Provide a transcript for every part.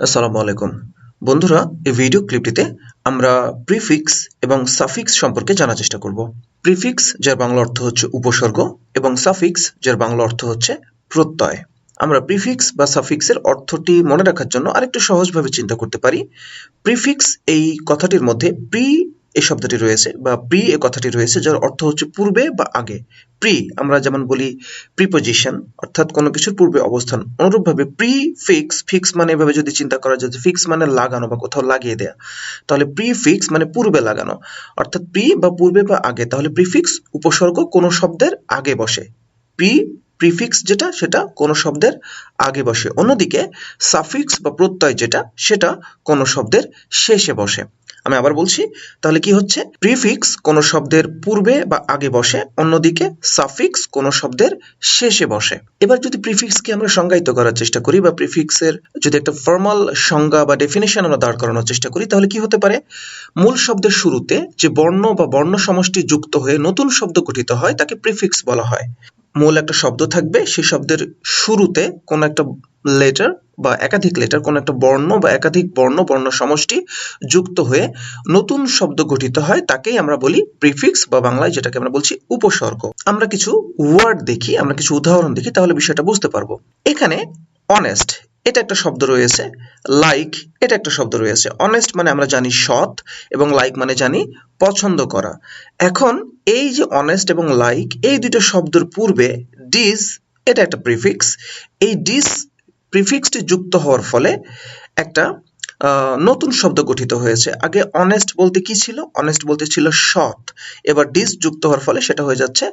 আসসালামু আলাইকুম। বন্ধুরা, এই ভিডিও ক্লিপটিতে আমরা প্রিফিক্স এবং সাফিক্স সম্পর্কে জানার চেষ্টা করব। প্রিফিক্স, যার বাংলা অর্থ হচ্ছে উপসর্গ, এবং সাফিক্স, যার বাংলা অর্থ হচ্ছে প্রত্যয়। আমরা প্রিফিক্স বা সাফিক্সের অর্থটি মনে রাখার জন্য আরেকটু সহজভাবে চিন্তা করতে পারি। প্রিফিক্স এই কথাটির মধ্যে প্রি এই শব্দটি রয়েছে, বা প্রি এ কথাটি রয়েছে, যার অর্থ হচ্ছে পূর্বে বা আগে। প্রি আমরা যেমন বলি প্রিপোজিশন অর্থাৎ কোনো কিছুর পূর্বে অবস্থান, অনুরূপভাবে প্রি ফিক্স ফিক্স মানে এভাবে যদি চিন্তা করা যায় ফিক্স মানে লাগানো বা কোথাও লাগিয়ে দেয়া, তাহলে প্রি ফিক্স মানে পূর্বে লাগানো, অর্থাৎ প্রি বা পূর্বে বা আগে, তাহলে প্রিফিক্স উপসর্গ কোনো শব্দের আগে বসে প্রি প্রিফিক্স যেটা সেটা কোনো শব্দের আগে বসে, অন্যদিকে সাফিক্স বা প্রত্যয় যেটা সেটা কোনো শব্দের শেষে বসে। আমি আবার বলছি, তাহলে কি হচ্ছে? প্রিফিক্স কোনো শব্দের পূর্বে বা আগে বসে, অন্যদিকে সাফিক্স কোনো শব্দের শেষে বসে। এবার যদি প্রিফিক্সকে আমরা সংজ্ঞায়িত করার চেষ্টা করি বা প্রিফিক্সের যদি একটা ফর্মাল সংজ্ঞা বা ডেফিনেশন আমরা দাঁড় করানোর চেষ্টা করি, তাহলে কি হতে পারে? মূল শব্দের শুরুতে যে বর্ণ বা বর্ণ সমষ্টি যুক্ত হয়ে নতুন শব্দ গঠিত হয়, তাকে প্রিফিক্স বলা হয়। মূল একটা শব্দ থাকবে, সেই শব্দের শুরুতে কোনো একটা লেটার বা একাধিক লেটার কোনো একটা বর্ণ বা একাধিক বর্ণ বর্ণ সমষ্টি যুক্ত হয়ে নতুন শব্দ গঠিত হয়, তাকেই আমরা বলি প্রিফিক্স বা বাংলায় যেটাকে আমরা বলছি উপসর্গ। আমরা কিছু ওয়ার্ড দেখি, আমরা কিছু উদাহরণ দেখি, তাহলে বিষয়টা বুঝতে পারব। এখানে অনেস্ট এটা একটা শব্দ রয়েছে লাইক এটা একটা শব্দ রয়েছে। অনেস্ট মানে আমরা জানি সৎ এবং লাইক মানে জানি পছন্দ করা। এখন এই যে অনেস্ট এবং লাইক এই দুটো শব্দের পূর্বে ডিস এটা একটা প্রিফিক্স এই ডিস প্রিফিক্সটি যুক্ত হওয়ার ফলে একটা নতুন শব্দ গঠিত হয়েছে। আগে অনেস্ট বলতে কি ছিল? অনেস্ট বলতে ছিল সৎ। এবার ডিস যুক্ত হওয়ার ফলে সেটা হয়ে যাচ্ছে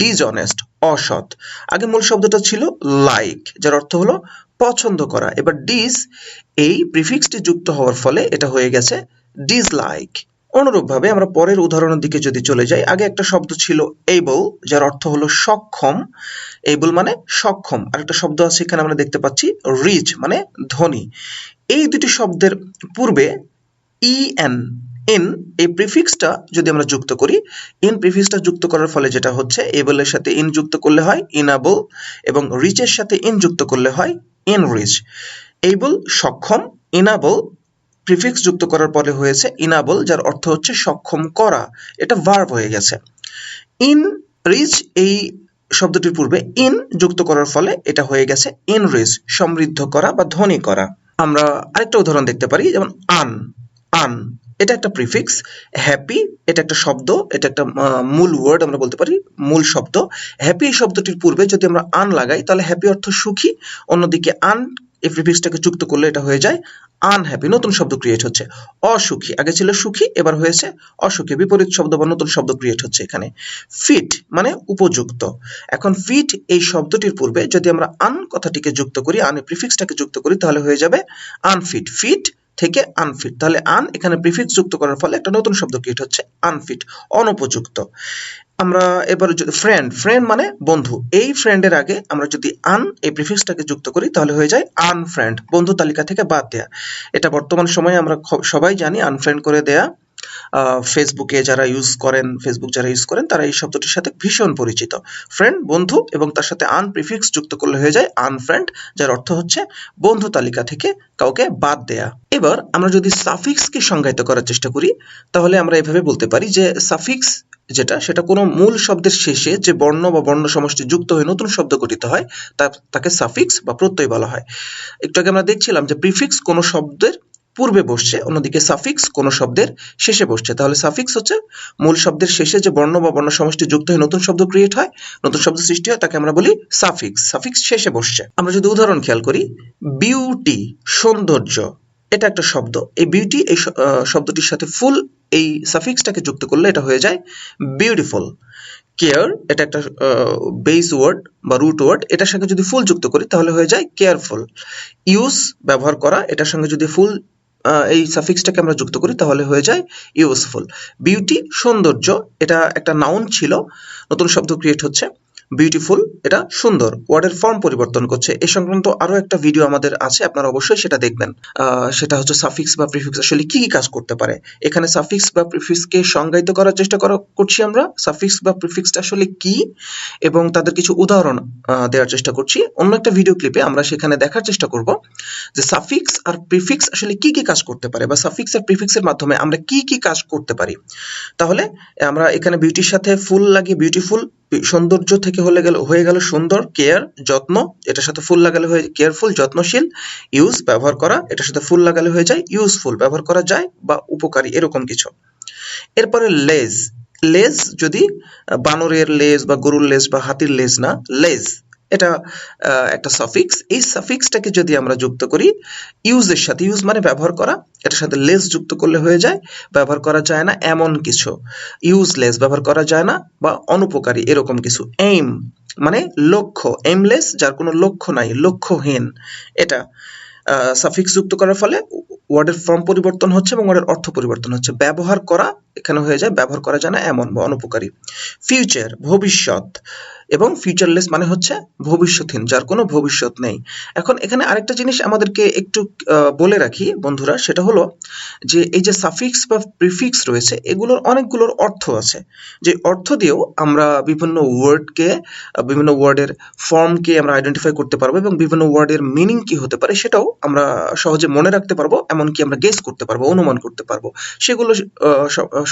ডিজ অনেস্ট অসৎ। আগে মূল শব্দটা ছিল লাইক যার অর্থ হলো পছন্দ করা। এবার ডিস এই প্রিফিক্সটি যুক্ত হওয়ার ফলে এটা হয়ে গেছে ডিসলাইক অনুরূপভাবে আমরা পরের উদাহরণের দিকে যদি চলে যাই, আগে একটা শব্দ ছিল এবল যার অর্থ হলো সক্ষম। এবল মানে সক্ষম। আর একটা শব্দ আছে এখানে আমরা দেখতে পাচ্ছি রিচ মানে ধনী। এই দুটি শব্দের পূর্বে ই এন ইন এই প্রিফিক্সটা যদি আমরা যুক্ত করি ইন প্রিফিক্সটা যুক্ত করার ফলে যেটা হচ্ছে এবলের সাথে ইন যুক্ত করলে হয় ইনাবল এবং রিচের সাথে ইন যুক্ত করলে হয় ইন রিচ এইবল সক্ষম ইনাবল প্রিফিক্স যুক্ত করার পরে হয়েছে ইনাবল যার অর্থ হচ্ছে সক্ষম করা। এটা ভার্ব হয়ে গেছে। ইন রিচ এই শব্দটির পূর্বে ইন যুক্ত করার ফলে এটা হয়ে গেছে ইন রিচ সমৃদ্ধ করা বা ধনী করা। আমরা আরেকটা উদাহরণ দেখতে পারি, যেমন আন আন এটা একটা প্রিফিক্স হ্যাপি এটা একটা শব্দ, এটা একটা মূল ওয়ার্ড আমরা বলতে পারি, মূল শব্দ। হ্যাপি শব্দটির পূর্বে যদি আমরা আন লাগাই, তাহলে হ্যাপি অর্থ সুখী, অন্যদিকে আন এই প্রিফিক্সটাকে যুক্ত করলে এটা হয়ে যায় আনহ্যাপি নতুন শব্দ ক্রিয়েট হচ্ছে। অসুখী, আগে ছিল সুখী, এবার হয়েছে অসুখী, বিপরীত শব্দ বা নতুন শব্দ ক্রিয়েট হচ্ছে এখানে। ফিট মানে উপযুক্ত। এখন ফিট এই শব্দটির পূর্বে যদি আমরা আন কথাটিকে যুক্ত করি আন প্রিফিক্সটাকে যুক্ত করি, তাহলে হয়ে যাবে আনফিট ফিট থেকে আনফিট তাহলে আন এখানে প্রিফিক্স যুক্ত করার ফলে একটা নতুন শব্দ ক্রিয়েট হচ্ছে আনফিট অনুপযুক্ত। আমরা এবার যদি ফ্রেন্ড ফ্রেন্ড মানে বন্ধু। এই ফ্রেন্ডের আগে আমরা যদি আন এই প্রিফিক্সটাকে যুক্ত করি, তাহলে হয়ে যায় আনফ্রেন্ড বন্ধু তালিকা থেকে বাদ দেয়া। এটা বর্তমান সময়ে আমরা সবাই জানি আনফ্রেন্ড করে দেয়া। ফেসবুকে যারা ইউজ করেন ফেসবুক যারা ইউজ করেন, তারা এই শব্দটির সাথে ভীষণ পরিচিত। ফ্রেন্ড বন্ধু এবং তার সাথে আন প্রিফিক্স যুক্ত করলে হয়ে যায় আনফ্রেন্ড যার অর্থ হচ্ছে বন্ধু তালিকা থেকে কাউকে বাদ দেয়া। এবার আমরা যদি সাফিক্সকে সংজ্ঞায়িত করার চেষ্টা করি, তাহলে আমরা এভাবে বলতে পারি যে সাফিক্স যেটা, সেটা কোনো মূল শব্দের শেষে যে বর্ণ বা বর্ণ সমষ্টি যুক্ত হয়ে নতুন শব্দ গঠিত হয় তাকে সাফিক্স বা প্রত্যয় বলা হয়। একটু আগে আমরা দেখছিলাম যে প্রিফিক্স কোনো শব্দের পূর্বে বসছে, অন্যদিকে সাফিক্স কোনো শব্দের শেষে বসছে। তাহলে সাফিক্স হচ্ছে মূল শব্দের শেষে যে বর্ণ বা বর্ণ সমষ্টি যুক্ত হয়ে নতুন শব্দ ক্রিয়েট হয়, নতুন শব্দ সৃষ্টি হয়, তাকে আমরা বলি সাফিক্স। সাফিক্স শেষে বসছে। আমরা যদি উদাহরণ খেয়াল করি বিউটি সৌন্দর্য, এটা একটা শব্দ। এই বিউটি এই শব্দটির সাথে ফুল এই সাফিক্সটাকে যুক্ত করলে এটা হয়ে যায় বিউটিফুল কেয়ার এটা একটা বেস ওয়ার্ড বা রুট ওয়ার্ড এটার সঙ্গে যদি ফুল যুক্ত করি তাহলে হয়ে যায় কেয়ারফুল ইউজ ব্যবহার করা, এটার সঙ্গে যদি ফুল এই সাফিক্সটাকে আমরা যুক্ত করি, তাহলে হয়ে যায় ইউজফুল বিউটি সৌন্দর্য, এটা একটা নাউন ছিল, নতুন শব্দ ক্রিয়েট হচ্ছে। বিউটিফুল এটা সুন্দর। ওয়ার্ডের ফর্ম পরিবর্তন করছে। এ সংক্রান্ত আরও একটা ভিডিও আমাদের আছে, আপনারা অবশ্যই সেটা দেখবেন। সেটা হচ্ছে সাফিক্স বা প্রিফিক্স আসলে কি কি কাজ করতে পারে? এখানে সাফিক্স বা প্রিফিক্সকে সংজ্ঞায়িত করার চেষ্টা করা করছি আমরা। সাফিক্স বা প্রিফিক্সটা আসলে কি? এবং তাদের কিছু উদাহরণ দেওয়ার চেষ্টা করছি। অন্য একটা ভিডিও ক্লিপে আমরা সেখানে দেখার চেষ্টা করব যে সাফিক্স আর প্রিফিক্স আসলে কি কি কাজ করতে পারে? বা সাফিক্স আর প্রিফিক্সের মাধ্যমে আমরা কি কি কাজ করতে পারি? তাহলে আমরা এখানে বিউটির সাথে ফুল লাগিয়ে বিউটিফুল সৌন্দর্য থেকে হলে গেল, হয়ে গেল সুন্দর কেয়ার যত্ন, এটার সাথে ফুল লাগালে হয়ে কেয়ারফুল যত্নশীল ইউজ ব্যবহার করা, এটার সাথে ফুল লাগালে হয়ে যায় ইউজফুল ব্যবহার করা যায় বা উপকারী, এরকম কিছু। এরপরে লেজ লেজ যদি বানরের লেজ বা গরুর লেজ বা হাতির লেজ না লেজ এটা একটা সাফিক্স এই সাফিক্সটাকে যদি আমরা যুক্ত করি ইউজের সাথে ইউজ মানে ব্যবহার করা, এটার সাথে লেস যুক্ত করলে হয়ে যায়, ব্যবহার করা যায় না এমন কিছু। ইউজলেস ব্যবহার করা যায় না, বা অনুপকারী এরকম কিছু। এইম মানে লক্ষ্য এইমলেস যার কোনো লক্ষ্য নাই, লক্ষ্যহীন। এটা সাফিক্স যুক্ত করার ফলে ওয়ার্ডের ফর্ম পরিবর্তন হচ্ছে এবং ওয়ার্ডের অর্থ পরিবর্তন হচ্ছে। ব্যবহার করা এখানে হয়ে যায়, ব্যবহার করা যায় না এমন বা অনুপকারী। ফিউচার ভবিষ্যৎ এবং ফিউচারলেস মানে হচ্ছে ভবিষ্যৎহীন, যার কোনো ভবিষ্যৎ নেই। এখন এখানে আরেকটা জিনিস আমাদেরকে একটু বলে রাখি বন্ধুরা, সেটা হলো যে এই যে সাফিক্স বা প্রিফিক্স রয়েছে, এগুলোর অনেকগুলোর অর্থ আছে। যে অর্থ দিয়েও আমরা বিভিন্ন ওয়ার্ডকে বিভিন্ন ওয়ার্ডের ফর্মকে আমরা আইডেন্টিফাই করতে পারব এবং বিভিন্ন ওয়ার্ডের মিনিং কি হতে পারে সেটাও আমরা সহজে মনে রাখতে পারব, এমনকি আমরা গেস করতে পারব, অনুমান করতে পারব। সেগুলো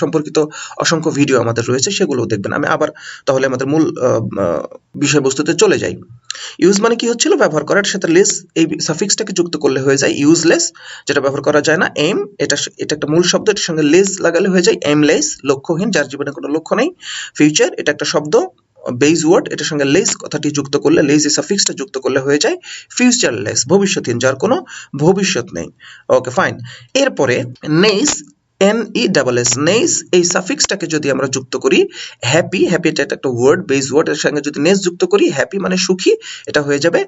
সম্পর্কিত অসংখ্য ভিডিও আমাদের রয়েছে সেগুলো দেখবেন। আমি আবার তাহলে আমাদের মূল বিষয়বস্তুতে চলে যাই ইউজ মানে কি হচ্ছিল? ব্যবহার করার সাথে লেস এই সাফিক্সটাকে যুক্ত করলে হয়ে যায় ইউজলেস যেটা ব্যবহার করা যায় না এম এটা এটা একটা মূল শব্দ, এটার সঙ্গে লেস লাগালে হয়ে যায় এমলেস লক্ষ্যহীন, যার জীবনে কোনো লক্ষ্য নেই। ফিউচার এটা একটা শব্দ বেজ ওয়ার্ড এটার সঙ্গে লেস কথাটি যুক্ত করলে লেস এই সাফিক্সটা যুক্ত করলে হয়ে যায় ফিউচারলেস ভবিষ্যৎহীন যার কোনো ভবিষ্যৎ নেই। ওকে ফাইন এরপরে ness N E double S ness এই সাফিক্সটাকে যদি আমরা যুক্ত করি হ্যাপি হ্যাপি এটা একটা ওয়ার্ড বেস ওয়ার্ড এর সঙ্গে যদি নেস যুক্ত করি হ্যাপি মানে সুখী, এটা হয়ে যাবে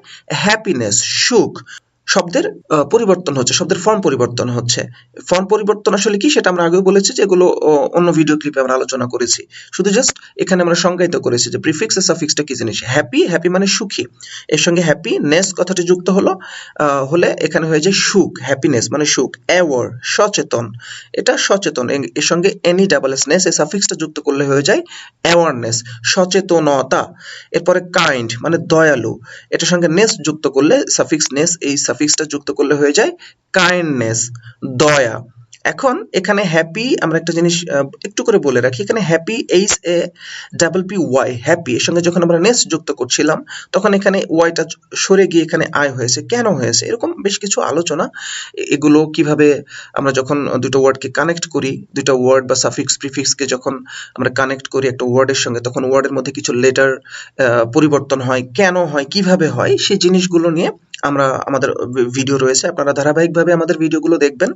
হ্যাপিনেস সুখ। শব্দের পরিবর্তন হচ্ছে, শব্দের ফর্ম পরিবর্তন হচ্ছে। ফর্ম পরিবর্তন আসলে কি সেটা আমরা আগেও বলেছি যে এগুলো অন্য ভিডিও ক্লিপে আমরা আলোচনা করেছি। শুধু জাস্ট এখানে আমরা সংজ্ঞায়িত করেছি যে প্রিফিক্স আর সাফিক্সটা কি জিনিস? হ্যাপি হ্যাপি মানে সুখী। এর সঙ্গে হ্যাপি নেস কথাটি যুক্ত হলো হলে এখানে হয়ে যায় সুখ হ্যাপিনেস মানে সুখ অ্যাওয়ার সচেতন। এটা সচেতন এর- সঙ্গে এনি ডাবল এস এই সাফিক্সটা যুক্ত করলে হয়ে যায় অ্যাওয়ারনেস সচেতনতা। এরপরে কাইন্ড মানে দয়ালু। এটার সঙ্গে নেস যুক্ত করলে সাফিক্স নেস এই সাফিক্সটা যুক্ত করলে হয়ে যায় কাইন্ডনেস দয়া। এখন এখানে হ্যাপি আমরা একটা জিনিস একটু করে বলে রাখি, এখানে happy H A double P Y happy এর সঙ্গে যখন আমরা নেস যুক্ত করছিলাম, তখন এখানে ওয়াইটা সরে গিয়ে এখানে আয় হয়েছে। কেন হয়েছে? এরকম বেশ কিছু আলোচনা। এগুলো কীভাবে আমরা যখন দুটো ওয়ার্ডকে কানেক্ট করি, দুটো ওয়ার্ড বা সাফিক্স প্রিফিক্সকে যখন আমরা কানেক্ট করি একটা ওয়ার্ডের সঙ্গে, তখন ওয়ার্ডের মধ্যে কিছু লেটার পরিবর্তন হয়। কেন হয়? কীভাবে হয়? সেই জিনিসগুলো নিয়ে আমরা আমাদের ভিডিও রয়েছে। আপনারা ধারাবাহিকভাবে আমাদের ভিডিওগুলো দেখবেন।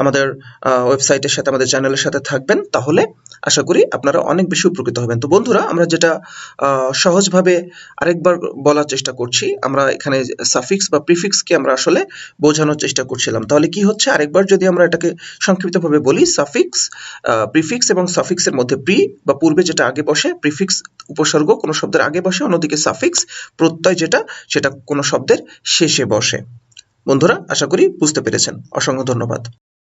আমাদের ওয়েবসাইটের সাথে, আমাদের চ্যানেলের সাথে থাকবেন। তাহলে আশা করি আপনারা অনেক বেশি উপকৃত হবেন। তো বন্ধুরা, আমরা যেটা সহজভাবে আরেকবার বলার চেষ্টা করছি, আমরা এখানে সাফিক্স বা প্রিফিক্সকে আমরা আসলে বোঝানোর চেষ্টা করছিলাম। তাহলে কি হচ্ছে? আরেকবার যদি আমরা এটাকে সংক্ষিপ্তভাবে বলি সাফিক্স প্রিফিক্স এবং সাফিক্সের মধ্যে প্রি বা পূর্বে যেটা আগে বসে প্রিফিক্স উপসর্গ কোনো শব্দের আগে বসে, অন্যদিকে সাফিক্স প্রত্যয় যেটা, সেটা কোনো শব্দের শেষে বসে। বন্ধুরা, আশা করি বুঝতে পেরেছেন। অসংখ্য ধন্যবাদ।